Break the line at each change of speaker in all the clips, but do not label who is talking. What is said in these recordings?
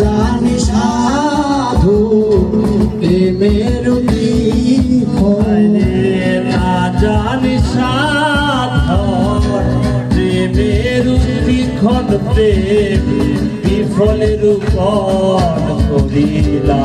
জানি সাধু প্রেমের
জানি সাধন প্রেমের উদ্দীক্ষণ প্রেম বিফলের উপর করিলা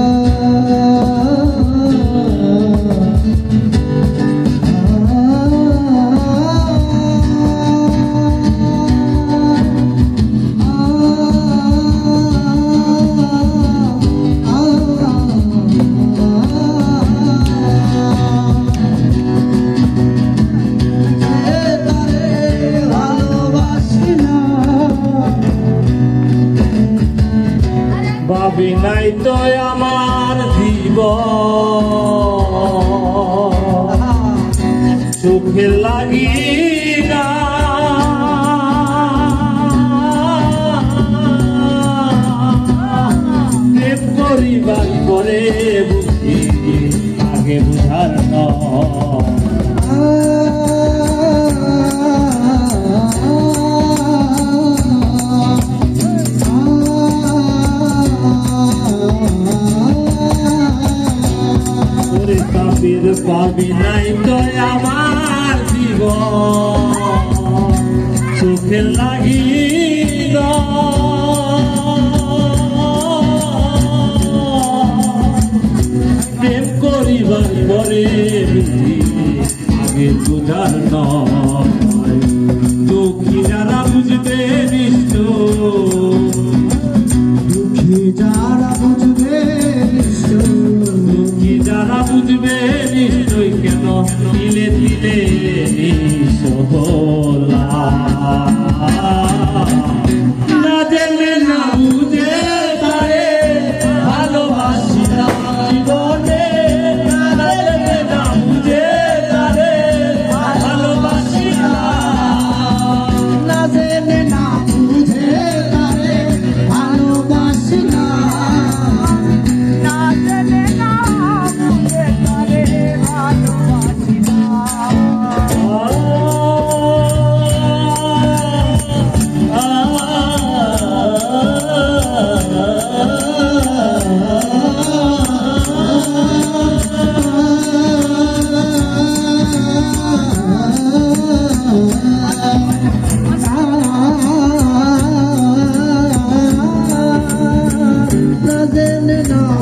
ভাবি নাই তো আমার জীব সুখে লাগি না। প্রেম করিবার পরে বুঝি আগে বুঝার নয়। পাবি নাই তো আমার জীবন। সুখে লাগি প্রেম করিবার পরে আগে বুঝার নয়।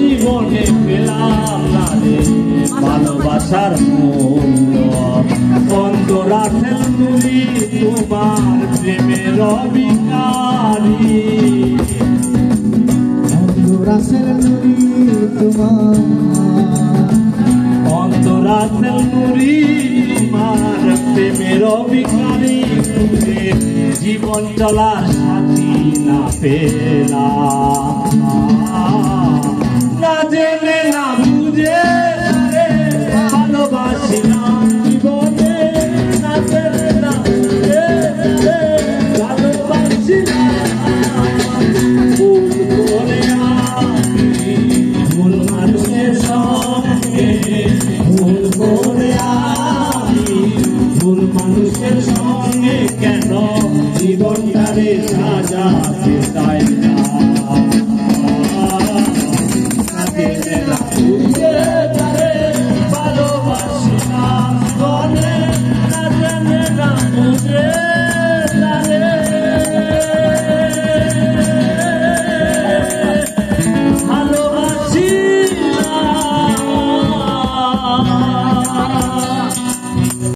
জীবন পেলাম না রে ভালোবাসার মূল্য বন্ধ রাখেন নুলি তোমার প্রেমের অবিকারী
রাসেল নুরি তোমার
অন্তরাসেল নুরি তোমার প্রেমের অবিকারী তুলে জীবন চলার সাথী না পেলাম। মানুষের সঙ্গে কেন জীবনটারে সাজাতে চায় না।